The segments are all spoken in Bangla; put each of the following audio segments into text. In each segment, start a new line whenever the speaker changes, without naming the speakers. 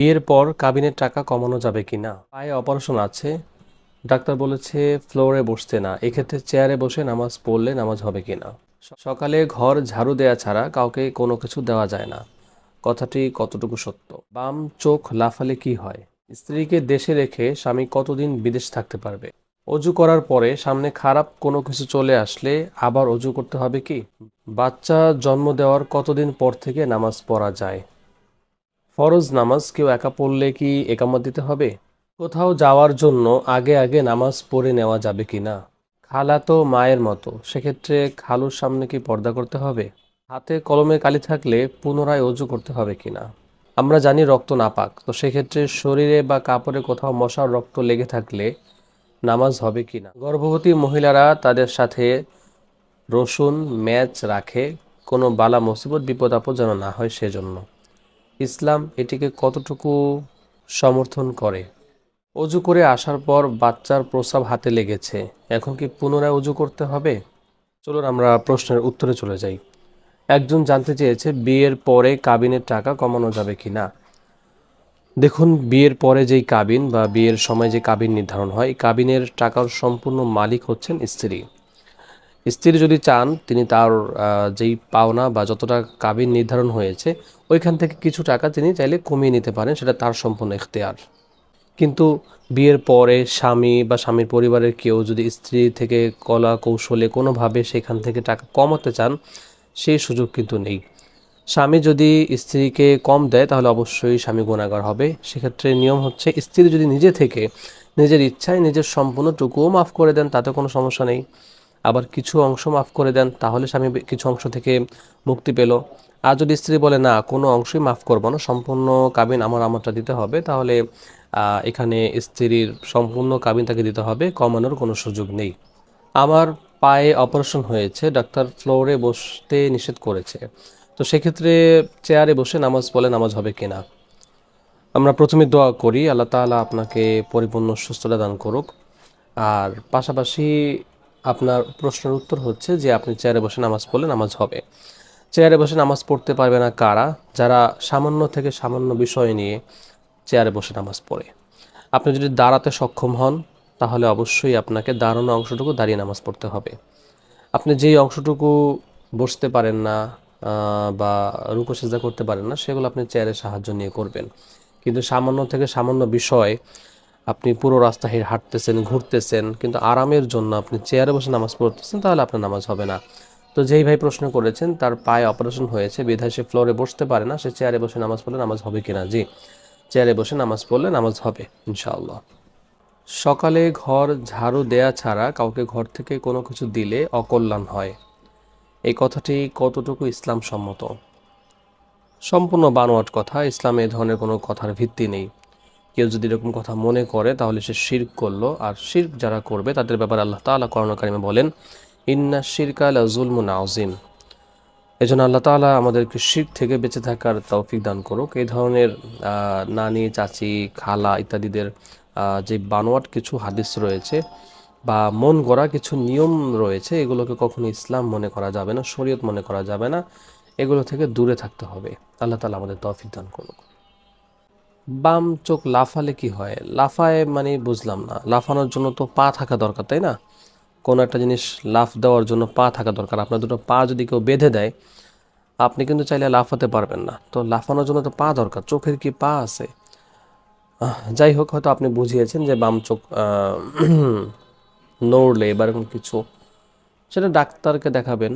বিয়ের পর কাবিনের টাকা কমানো যাবে কি না? পায়ে অপারেশন আছে। ডাক্তার বলেছে, ফ্লোরে বসতে না। এক্ষেত্রে চেয়ারে বসে নামাজ পড়লে নামাজ হবে কি না? সকালে ঘর ঝাড়ু দেয়া ছাড়া কাউকে কোনো কিছু দেওয়া যায় না। কথাটি কতটুকু সত্য? বাম চোখ লাফালে কি হয়? স্ত্রীকে দেশে রেখে স্বামী কতদিন বিদেশ থাকতে পারবে? অজু করার পরে সামনে খারাপ কোনো কিছু চলে আসলে আবার অজু করতে হবে কি? বাচ্চা জন্ম দেওয়ার কতদিন পর থেকে নামাজ পড়া যায়? ফরজ নামাজ কেউ একা পড়লে কি একামত দিতে হবে? কোথাও যাওয়ার জন্য আগে আগে নামাজ পড়ে নেওয়া যাবে কি না? খালা তো মায়ের মতো, সেক্ষেত্রে খালুর সামনে কি পর্দা করতে হবে? হাতে কলমে কালি থাকলে পুনরায় অজু করতে হবে কি না? আমরা জানি রক্ত নাপাক, তো সেক্ষেত্রে শরীরে বা কাপড়ে কোথাও মশার রক্ত লেগে থাকলে নামাজ হবে কি না? গর্ভবতী মহিলারা তাদের সাথে রসুন, ম্যাচ রাখে, কোনো বালা মুসিবত, বিপদ আপদ যেন না হয় সেজন্য। ইসলাম এটিকে কতটুকু সমর্থন করে? অজু করে আসার পর বাচ্চার প্রস্রাব হাতে লেগেছে। এখন কি পুনরায় অজু করতে হবে? চলুন আমরা প্রশ্নের উত্তরে চলে যাই। একজন জানতে চেয়েছে, বিয়ের পরে কাবিনের টাকা কমানো যাবে কি না দেখুন, বিয়ের পরে যেই কাবিন বা বিয়ের সময় যে কাবিন নির্ধারণ হয়, কাবিনের টাকার সম্পূর্ণ মালিক হচ্ছেন স্ত্রী। স্ত্রী যদি চান, তিনি তার যেই পাওনা বা যতটা কাবিন নির্ধারণ হয়েছে ওইখান থেকে কিছু টাকা তিনি চাইলে কমিয়ে নিতে পারেন, সেটা তার সম্পূর্ণ এখতিয়ার কিন্তু বিয়ের পরে স্বামী বা স্বামীর পরিবারের কেউ যদি স্ত্রী থেকে কলা কৌশলে কোনোভাবে সেখান থেকে টাকা কমাতে চান, সেই সুযোগ কিন্তু নেই। স্বামী যদি স্ত্রীকে কম দেয়, তাহলে অবশ্যই স্বামী গুণাগার হবে। সেক্ষেত্রে নিয়ম হচ্ছে, স্ত্রী যদি নিজে থেকে নিজের ইচ্ছায় নিজের সম্পূর্ণটুকুও মাফ করে দেন, তাতে কোনো সমস্যা নেই। আবার কিছু অংশ মাফ করে দেন, তাহলে স্বামী কিছু অংশ থেকে মুক্তি পেল। আর যদি স্ত্রী বলে, না, কোনো অংশই মাফ করব না, সম্পূর্ণ কাবিন আমার আমারটা দিতে হবে, তাহলে এখানে স্ত্রীর সম্পূর্ণ কাবিন তাকে দিতে হবে, কমানোর কোনো সুযোগ নেই। আমার পায়ে অপারেশন হয়েছে, ডাক্তার ফ্লোরে বসতে নিষেধ করেছে। তো সেক্ষেত্রে চেয়ারে বসে নামাজ বলে নামাজ হবে কিনা? আমরা প্রথমে দোয়া করি, আল্লাহ তাআলা আপনাকে পরিপূর্ণ সুস্থতা দান করুক। আর পাশাপাশি আপনার প্রশ্নের উত্তর হচ্ছে যে আপনি চেয়ারে বসে নামাজ পড়লে নামাজ হবে। চেয়ারে বসে নামাজ পড়তে পারবে না কারা? যারা সামান্য থেকে সামান্য বিষয় নিয়ে চেয়ারে বসে নামাজ পড়ে। আপনি যদি দাঁড়াতে সক্ষম হন, তাহলে অবশ্যই আপনাকে দাঁড়ানো অংশটুকু দাঁড়িয়ে নামাজ পড়তে হবে। আপনি যেই অংশটুকু বসতে পারেন না বা রুকু সেজদা করতে পারেন না, সেগুলো আপনি চেয়ারের সাহায্য নিয়ে করবেন। কিন্তু সামান্য থেকে সামান্য বিষয় আপনি পুরো রাস্তা হেঁটে হাঁটতেছেন, ঘুরতেছেন, কিন্তু আরামের জন্য আপনি চেয়ারে বসে নামাজ পড়তেছেন, তাহলে আপনার নামাজ হবে না। তো যেই ভাই প্রশ্ন করেছেন, তার পায়ে অপারেশন হয়েছে, বিধায় সে ফ্লোরে বসতে পারে না, সে চেয়ারে বসে নামাজ পড়লে নামাজ হবে কিনা? জি, চেয়ারে বসে নামাজ পড়লে নামাজ হবে, ইনশাআল্লাহ। সকালে ঘর ঝাড়ু দেয়া ছাড়া কাউকে ঘর থেকে কোনো কিছু দিলে অকল্যাণ হয়। এই কথাটি কতটুকু ইসলাম সম্মত সম্পূর্ণ বানোয়াট কথা, ইসলামে এ ধরনের কোনো কথার ভিত্তি নেই। কেউ যদি এরকম কথা মনে করে, তাহলে সে শির্ক করল। আর শির্ক যারা করবে, তাদের ব্যাপারে আল্লাহ তাআলা করোনা কারিমে বলেন, ইন্না শিরকা লা জুলমুন আযীম। এজন্য আল্লাহ তাআলা আমাদেরকে শির্ক থেকে বেঁচে থাকার তৌফিক দান করুক। এই ধরনের নানি, চাচি, খালা ইত্যাদিদের যে বানোয়াট কিছু হাদিস রয়েছে বা মন গড়া কিছু নিয়ম রয়েছে, এগুলোকে কখনো ইসলাম মনে করা যাবে না, শরীয়ত মনে করা যাবে না। এগুলো থেকে দূরে থাকতে হবে। আল্লাহ তাআলা আমাদের তৌফিক দান করুক। বাম চোখ লাফালে কি হয়? লাফায় মানে বুঝলাম না। লাফানোর জন্য তো পা থাকা দরকার, তাই না? কোনো একটা জিনিস লাফ দেওয়ার জন্য পা থাকা দরকার। আপনার দুটো পা যদি কেউ বেঁধে দেয়, আপনি কিন্তু চাইলে লাফাতে পারবেন না। তো লাফানোর জন্য তো পা দরকার, চোখের কি পা আছে? যাই হোক, হয়তো আপনি বুঝিয়েছেন যে বাম চোখ নড়লে বা এরকম কিছু। সেটা ডাক্তারকে দেখাবেন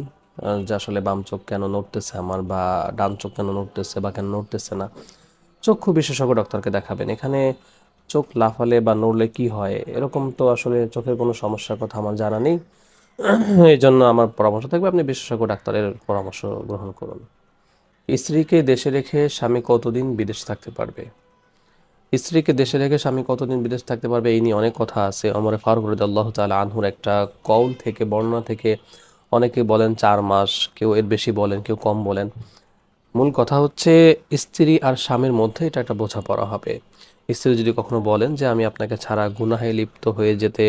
যে আসলে বাম চোখ কেন নড়তেছে আমার, বা ডান চোখ কেন নড়তেছে, বা কেন নড়তেছে না। চক্ষু বিশেষজ্ঞ ডক্টরকে দেখাবেন। এখানে চোখ লাফালে বা নড়লে কি হয়? এরকম তো আসলে চোখের কোনো সমস্যার কথা আমার জানা নেই। এই জন্য আমার পরামর্শ থাকবে আপনি বিশেষজ্ঞ ডাক্তারের পরামর্শ গ্রহণ করুন। স্ত্রীকে দেশে রেখে স্বামী কতদিন বিদেশ থাকতে পারবে? স্ত্রীকে দেশে রেখে স্বামী কতদিন বিদেশ থাকতে পারবে এই নিয়ে অনেক কথা আছে। অমরে ফারুক রদাল্লাহ তাআলা আনহুর একটা কৌল থেকে, বর্ণনা থেকে অনেকে বলেন চার মাস, কেউ এর বেশি বলেন, কেউ কম বলেন। মূল কথা হচ্ছে স্ত্রী আর স্বামীর মধ্যে এটা একটা বোঝাপড়া হবে। স্ত্রী যদি কখনো বলেন যে, আমি আপনাকে ছাড়া গুনাহে লিপ্ত হয়ে যেতে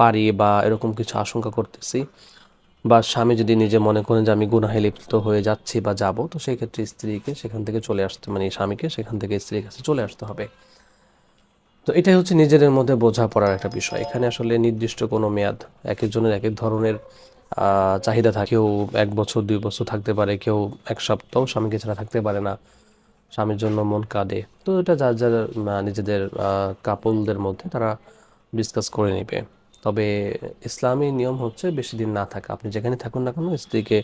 পারি বা এরকম কিছু আশঙ্কা করতেছি, বা স্বামী যদি নিজে মনে করেন যে, আমি গুনাহে লিপ্ত হয়ে যাচ্ছি বা যাব, তো সেই ক্ষেত্রে স্ত্রীকে সেখান থেকে চলে আসতে মানে স্বামীকে সেখান থেকে স্ত্রীর কাছে চলে আসতে হবে। তো এটাই হচ্ছে নিজেদের মধ্যে বোঝাপড়ার একটা বিষয়। এখানে আসলে নির্দিষ্ট কোনো মেয়াদ, এক একজনের এক এক ধরনের চাহিদা থাকে। কেউ এক বছর, দুই বছর থাকতে পারে, কেউ এক সপ্তাহ স্বামীকে ছাড়া থাকতে পারে না। স্বামীর জন্য মন কাঁদে। তো এটা যার যার নিজেদের কাপলদের মধ্যে তারা ডিসকাস করে নেবে। তবে ইসলামী নিয়ম হচ্ছে বেশি দিন না থাকা। আপনি যেখানে থাকুন না কেন, স্ত্রীকে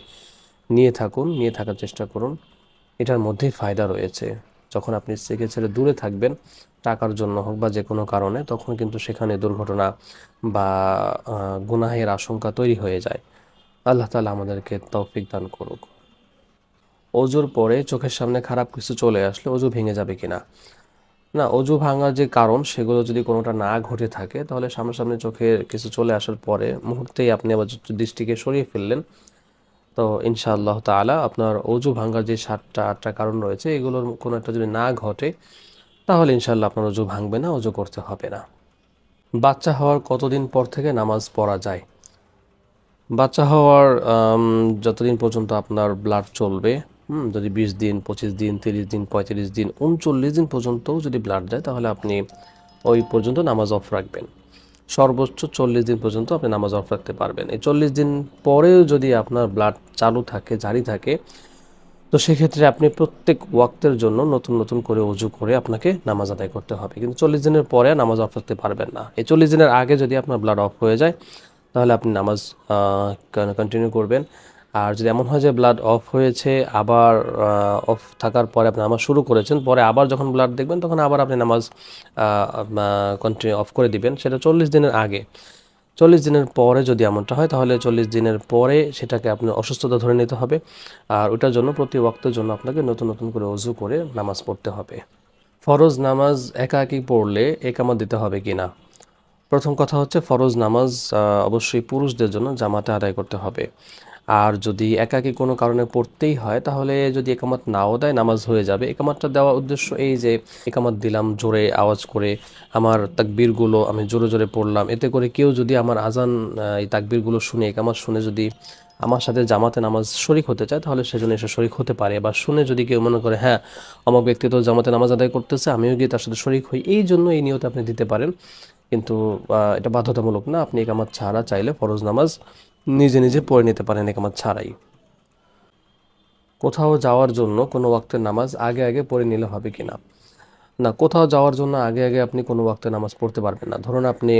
নিয়ে থাকুন, নিয়ে থাকার চেষ্টা করুন। এটার মধ্যেই ফায়দা রয়েছে। যখন আপনি স্ত্রীকে ছেড়ে দূরে থাকবেন, টাকার জন্য হোক বা যে কোনো কারণে, তখন কিন্তু সেখানে দুর্ঘটনা বা গুনাহের আশঙ্কা তৈরি হয়ে যায়। আল্লাহ তালা আমাদেরকে তৌফিক দান করুক। অজুর পরে চোখের সামনে খারাপ কিছু চলে আসলে অজু ভেঙে যাবে কিনা? না অজু ভাঙার যে কারণ, সেগুলো যদি কোনোটা না ঘটে থাকে, তাহলে সামনাসামনি চোখে কিছু চলে আসার পরে মুহূর্তেই আপনি আবার দৃষ্টিকে সরিয়ে ফেললেন। তো ইনশাআল্লাহ তাআলা আপনার অজু ভাঙার যে সাতটা, আটটা কারণ রয়েছে, এগুলোর কোনো একটা যদি না ঘটে, তাহলে ইনশাআল্লাহ আপনার অজু ভাঙবে না অজু করতে হবে না। বাচ্চা হওয়ার কতদিন পর থেকে নামাজ পড়া যায়? বাচ্চা হওয়ার যতদিন পর্যন্ত আপনার ব্লাড চলবে, হুম, যদি বিশ দিন, পঁচিশ দিন, তিরিশ দিন, পঁয়ত্রিশ দিন, উনচল্লিশ দিন পর্যন্তও যদি ব্লাড যায় তাহলে আপনি ওই পর্যন্ত নামাজ অফ রাখবেন। সর্বোচ্চ চল্লিশ দিন পর্যন্ত আপনি নামাজ অফ রাখতে পারবেন। এই চল্লিশ দিন পরেও যদি আপনার ব্লাড চালু থাকে, জারি থাকে, তো সেক্ষেত্রে আপনি প্রত্যেক ওয়াক্তের জন্য নতুন নতুন করে অজু করে আপনাকে নামাজ আদায় করতে হবে। কিন্তু চল্লিশ দিনের পরে নামাজ অফ রাখতে পারবেন না। এই চল্লিশ দিনের আগে যদি আপনার ব্লাড অফ হয়ে যায় তাহলে আপনি নামাজ কন্টিনিউ করবেন। আর যদি এমন হয় যে ব্লাড অফ হয়েছে, আবার অফ থাকার পরে আপনি নামাজ শুরু করেছেন, পরে আবার যখন ব্লাড দেখবেন, তখন আবার আপনি নামাজ কন্টিনিউ অফ করে দিবেন। সেটা চল্লিশ দিনের আগে। চল্লিশ দিনের পরে যদি এমনটা হয়, তাহলে চল্লিশ দিনের পরে সেটাকে আপনি অসুস্থতা ধরে নিতে হবে। আর ওটার জন্য প্রতি ওয়াক্তের জন্য আপনাকে নতুন নতুন করে অজু করে নামাজ পড়তে হবে। ফরজ নামাজ একাকী পড়লে একামত দিতে হবে কি না প্রথম কথা হচ্ছে ফরজ নামাজ অবশ্যই পুরুষদের জন্য জামাতে আদায় করতে হবে। আর যদি একাকী কোনো কারণে পড়তেই হয়, তাহলে যদি একামত নাও দেয়, নামাজ হয়ে যাবে। একামতটা দেওয়ার উদ্দেশ্য এই যে, একামত দিলাম, জোরে আওয়াজ করে আমার তাকবীরগুলো আমি জোরে জোরে পড়লাম। এতে করে কেউ যদি আমার আজান এই তাকবীরগুলো শুনে, একামত শুনে যদি আমার সাথে জামাতে নামাজ শরিক হতে চায়, তাহলে সেজন্য এসে শরিক হতে পারে। বা শুনে যদি কেউ মনে করে হ্যাঁ আমার ব্যক্তি তো জামাতে নামাজ আদায় করতেছে, আমিও গিয়ে তার সাথে শরিক হই। এই জন্য এই নিয়তে আপনি দিতে পারেন। কিন্তু এটা বাধ্যতামূলক না। আপনি একামাত ছাড়া চাইলে ফরজ নামাজ নিজে নিজে পড়ে নিতে পারেন একামাত ছাড়াই। কোথাও যাওয়ার জন্য কোনো ওয়াক্তের নামাজ আগে আগে পড়ে নিলে হবে কি না না কোথাও যাওয়ার জন্য আগে আগে আপনি কোনো ওয়াক্তে নামাজ পড়তে পারবেন না। ধরুন আপনি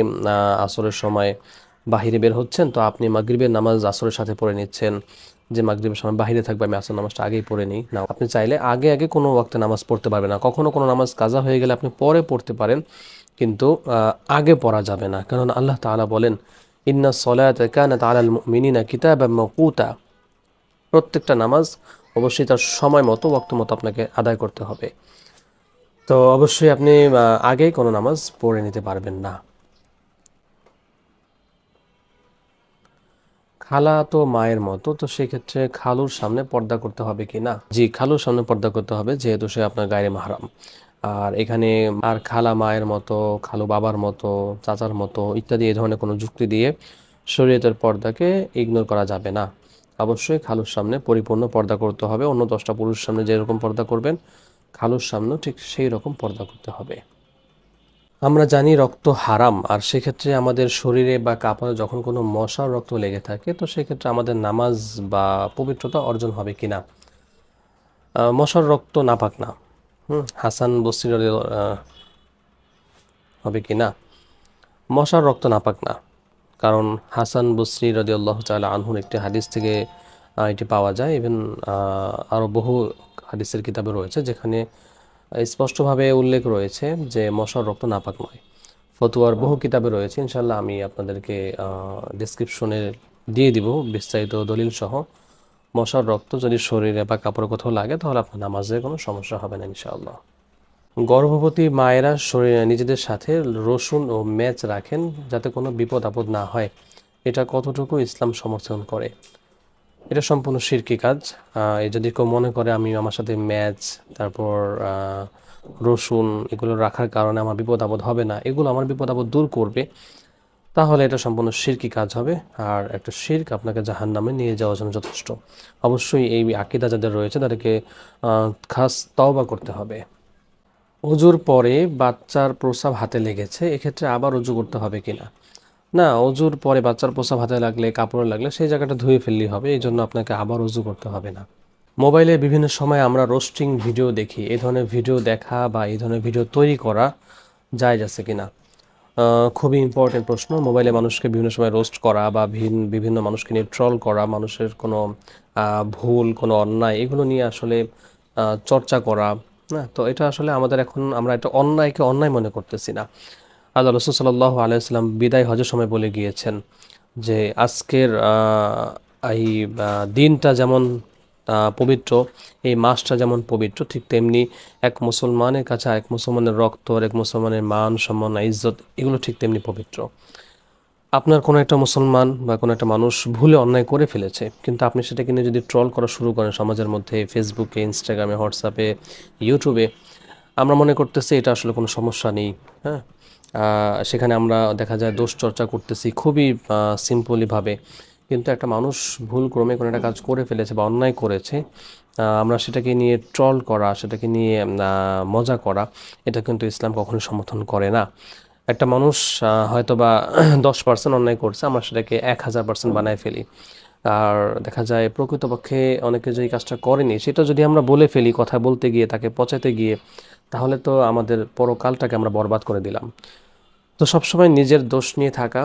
আসরের সময় বাহিরে বের হচ্ছেন, তো আপনি মাগরিবের নামাজ আসরের সাথে পড়ে নিচ্ছেন। যে মাগরিবের সময় বাহিরে থাকবে, আমি আসর নামাজটা আগেই পড়ে নিই। না, আপনি চাইলে আগে আগে কোনো ওয়াক্তে নামাজ পড়তে পারবেন না। কখনো কোনো নামাজ কাজা হয়ে গেলে আপনি পরে পড়তে পারেন। কিন্তু আগে পড়া যাবে না। কারণ আল্লাহ তাআলা বলেন, ইন্না সলাত কানাত আলাল মুমিনিনা কিতাবাম মাওকুতা প্রত্যেকটা নামাজ অবশ্যই তার সময় মতো, ওয়াক্ত মতো আপনাকে আদায় করতে হবে। তো অবশ্যই আপনি আগেই কোনো নামাজ পড়ে নিতে পারবেন না। খালা তো মায়ের মতো, তো সেক্ষেত্রে খালুর সামনে পর্দা করতে হবে কি না? জি, খালুর সামনে পর্দা করতে হবে, যেহেতু সে আপনার গায়ে মাহারাম। আর এখানে আর খালা মায়ের মতো, খালু বাবার মতো, চাচার মতো ইত্যাদি এই ধরনের কোনো যুক্তি দিয়ে শরীয়তের পর্দাকে ইগনোর করা যাবে না। অবশ্যই খালুর সামনে পরিপূর্ণ পর্দা করতে হবে। অন্য দশটা পুরুষের সামনে যেরকম পর্দা করবেন, খালুর সামনেও ঠিক সেই রকম পর্দা করতে হবে। আমরা জানি রক্ত হারাম, আর সেক্ষেত্রে আমাদের শরীরে বা কাপড়ে যখন কোনো মশার রক্ত লেগে থাকে, তো সেক্ষেত্রে আমাদের নামাজ বা পবিত্রতা অর্জন হবে কিনা? মশার রক্ত নাপাক না। হাসান বসির হবে কি না? মশার রক্ত নাপাক না। কারণ হাসান বসরি রদি আল্লাহ তালা আনহুর একটি হাদিস থেকে এটি পাওয়া যায়। ইভেন আরও বহু হাদিসের কিতাবে রয়েছে যেখানে স্পষ্টভাবে উল্লেখ রয়েছে যে মশার রক্ত নাপাক নয় ফতুয়ার বহু কিতাবে রয়েছে। ইনশাল্লাহ আমি আপনাদেরকে ডিসক্রিপশনে দিয়ে দিব। বিস্তারিত দলিল সহ মশার রক্ত যদি শরীরে বা কাপড়ে কোথাও লাগে, তাহলে আপনার নামাজের কোনো সমস্যা হবে না ইনশাআল্লাহ। গর্ভবতী মায়েরা শরীরে নিজেদের সাথে রসুন ও ম্যাচ রাখেন যাতে কোনো বিপদ আপদ না হয়। এটা কতটুকু ইসলাম সমর্থন করে? এটা সম্পূর্ণ শিরকি কাজ। যদি কেউ মনে করে, আমি আমার সাথে ম্যাচ তারপর রসুন এগুলো রাখার কারণে আমার বিপদ আপদ হবে না। এগুলো আমার বিপদ আপদ দূর করবে। তাহলে এটা সম্পূর্ণ শিরকি কাজ হবে, আর একটা শির্ক আপনাকে জাহান নামে নিয়ে যাওয়ার জন্য যথেষ্ট। অবশ্যই এই আকিদা যাদের রয়েছে তাদেরকে খাস তওবা করতে হবে। অজুর পরে বাচ্চার প্রস্রাব হাতে লেগেছে, এক্ষেত্রে আবার অজু করতে হবে কিনা? না অজুর পরে বাচ্চার প্রস্রাব হাতে লাগলে, কাপড়ে লাগলে সেই জায়গাটা ধুয়ে ফেললেই হবে এই জন্য আপনাকে আবার অজু করতে হবে না। মোবাইলে বিভিন্ন সময় আমরা রোস্টিং ভিডিও দেখি এই ধরনের ভিডিও দেখা বা এই ধরনের ভিডিও তৈরি করা যায় যাচ্ছে কিনা? খুবই ইম্পর্টেন্ট প্রশ্ন। মোবাইলে মানুষকে বিভিন্ন সময় রোস্ট করা বা ভিন- বিভিন্ন মানুষকে নিয়ে ট্রল করা, মানুষের কোনো ভুল, কোনো অন্যায়, এগুলো নিয়ে আসলে চর্চা করা, না? তো এটা আসলে আমাদের এখন আমরা এটা অন্যায়কে অন্যায় মনে করতেছি না। আল্লাহ রসুল সাল্লাহ আলাইসাল্লাম বিদায় হজের সময় বলে গিয়েছেন যে, আজকের এই দিনটা যেমন পবিত্র। এই মাসটা যেমন পবিত্র, ঠিক তেমনি এক মুসলমানের কাছে এক মুসলমানের রক্ত আর এক মুসলমানের মান, সম্মান, ইজ্জত, এগুলো ঠিক তেমনি পবিত্র। আপনার কোনো একটা মুসলমান বা কোনো একটা মানুষ ভুলে অন্যায় করে ফেলেছে, কিন্তু আপনি সেটাকে নিয়ে যদি ট্রল করা শুরু করেন সমাজের মধ্যে ফেসবুকে ইনস্টাগ্রামে হোয়াটসঅ্যাপে ইউটিউবে আমরা মনে করতেছি এটা আসলে কোনো সমস্যা নেই হ্যাঁ? সেখানে আমরা দেখা যায় দোষ চর্চা করতেছি খুবই সিম্পলিভাবে কিন্তু একটা মানুষ ভুল ক্রমে কোনো একটা কাজ করে ফেলেছে বা অন্যায় করেছে আমরা সেটাকে নিয়ে ট্রল করা, সেটাকে নিয়ে মজা করা, এটা কিন্তু ইসলাম কখনো সমর্থন করে না। একটা মানুষ হয়তো বা দশ পার্সেন্ট অন্যায় করছে, আমরা সেটাকে এক হাজার পার্সেন্ট বানায় ফেলি। আর দেখা যায় প্রকৃতপক্ষে অনেকে যে কাজটা করেনি, সেটা যদি আমরা বলে ফেলি, কথা বলতে গিয়ে, তাকে পচাইতে গিয়ে, তাহলে তো আমাদের পরকালটাকে আমরা বরবাদ করে দিলাম। তো সবসময় নিজের দোষ নিয়ে থাকা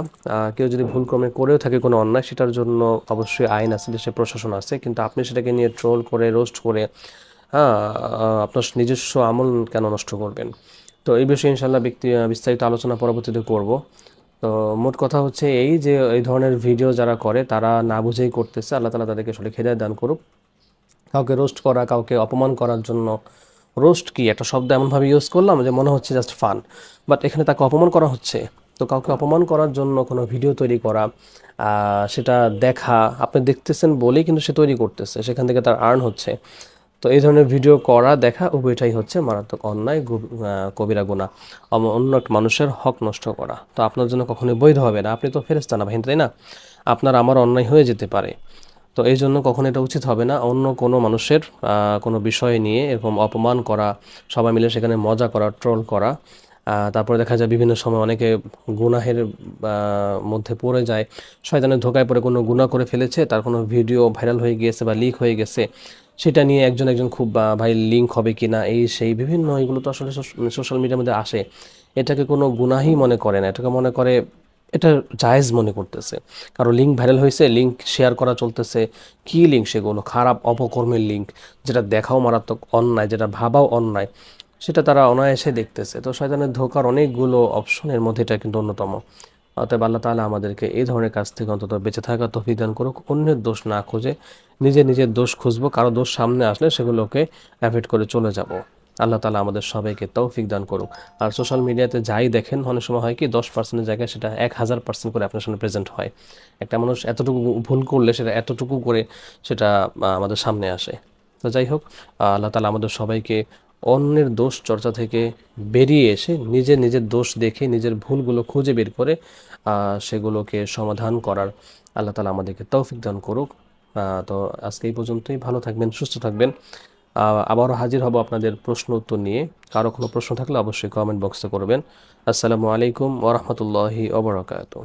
কেউ যদি ভুলক্রমে করেও থাকে কোনো অন্যায়, সেটার জন্য অবশ্যই আইন আছে দেশে প্রশাসন আছে। কিন্তু আপনি সেটাকে নিয়ে ট্রোল করে, রোস্ট করে হ্যাঁ আপনার নিজস্ব আমল কেন নষ্ট করবেন? তো এই বিষয়ে ইনশাল্লাহ ব্যক্তি বিস্তারিত আলোচনা পরবর্তীতে করব। তো মোট কথা হচ্ছে এই যে, এই ধরনের ভিডিও যারা করে, তারা না বুঝেই করতেছে। আল্লাহ তালা তাদেরকে সঠিক হেদায়ত দান করুক। কাউকে রোস্ট করা, কাউকে অপমান করার জন্য রোস্ট কি? একটা শব্দ এমনভাবে ইউজ করলাম যে মনে হচ্ছে জাস্ট ফান বাট এখানে তাকে অপমান করা হচ্ছে। তো কাউকে অপমান করার জন্য কোনো ভিডিও তৈরি করা সেটা দেখা, আপনি দেখতেছেন বলেই কিন্তু সে তৈরি করতেছে। সেখান থেকে তার আর্ন হচ্ছে। তো এই ধরনের ভিডিও করা, দেখা উভয়টাই হচ্ছে মারাত্মক অন্যায় কবিরা গুণা। অন্য একটা মানুষের হক নষ্ট করা। তো আপনার জন্য কখনোই বৈধ হবে না। আপনি তো ফেরেস্তা না ভাই তাই না? আপনার আমার অন্যায় হয়ে যেতে পারে। তো এই জন্য কখনো এটা উচিত হবে না। অন্য কোনো মানুষের কোনো বিষয় নিয়ে এরকম অপমান করা, সবাই মিলে সেখানে মজা করা ট্রোল করা তারপরে দেখা যায় বিভিন্ন সময় অনেকে গুনাহের মধ্যে পড়ে যায়। শয়তানের ধোকায় পড়ে কোনো গুনাহ করে ফেলেছে, তার কোনো ভিডিও ভাইরাল হয়ে গিয়েছে বা লিক হয়ে গেছে, সেটা নিয়ে একজন একজন খুব ভাই লিঙ্ক হবে কি না, এই সেই বিভিন্ন এগুলো তো আসলে সোশ্যাল মিডিয়ার মধ্যে আসে। এটাকে কোনো গুনাহই মনে করে না। এটাকে মনে করে এটা জায়েজ মনে করতেছে। কারও লিঙ্ক ভাইরাল হয়েছে লিঙ্ক শেয়ার করা চলতেছে। কি লিঙ্ক সেগুলো? খারাপ, অপকর্মের লিঙ্ক যেটা দেখাও মারাত্মক অন্যায়, যেটা ভাবাও অন্যায়, সেটা তারা অনায়াসে দেখতেছে। তো শয়তানের ধোকার অনেকগুলো অপশনের মধ্যে এটা কিন্তু অন্যতম। অতএব আল্লাহ তাআলা আমাদেরকে এই ধরনের কাজ থেকে অন্তত বেঁচে থাকা তৌফিক দান করুক। অন্যের দোষ না খুঁজে নিজে নিজের দোষ খুঁজবো। কারও দোষ সামনে আসলে সেগুলোকে অ্যাভয়েড করে চলে যাব। আল্লাহ তালা আমাদের সবাইকে তৌফিক দান করুক। আর সোশ্যাল মিডিয়াতে যাই দেখেন, অনেক সময় হয় কি, দশ পার্সেন্টের জায়গায় সেটা এক হাজার পার্সেন্ট করে আপনার সামনে প্রেজেন্ট হয়। একটা মানুষ এতটুকু ভুল করলে সেটা এতটুকু করে সেটা আমাদের সামনে আসে। তো যাই হোক আল্লাহ তালা আমাদের সবাইকে অন্যের দোষ চর্চা থেকে বেরিয়ে এসে নিজের নিজের দোষ দেখে নিজের ভুলগুলো খুঁজে বের করে সেগুলোকে সমাধান করার আল্লাহ তালা আমাদেরকে তৌফিক দান করুক। তো আজকে এই পর্যন্তই। ভালো থাকবেন, সুস্থ থাকবেন। আবারও হাজির হব আপনাদের প্রশ্ন উত্তর নিয়ে। কারও কোনো প্রশ্ন থাকলে অবশ্যই কমেন্ট বক্সে করবেন। আসসালামু আলাইকুম ওরহমতুল্লাহি ওবরাকাতুহ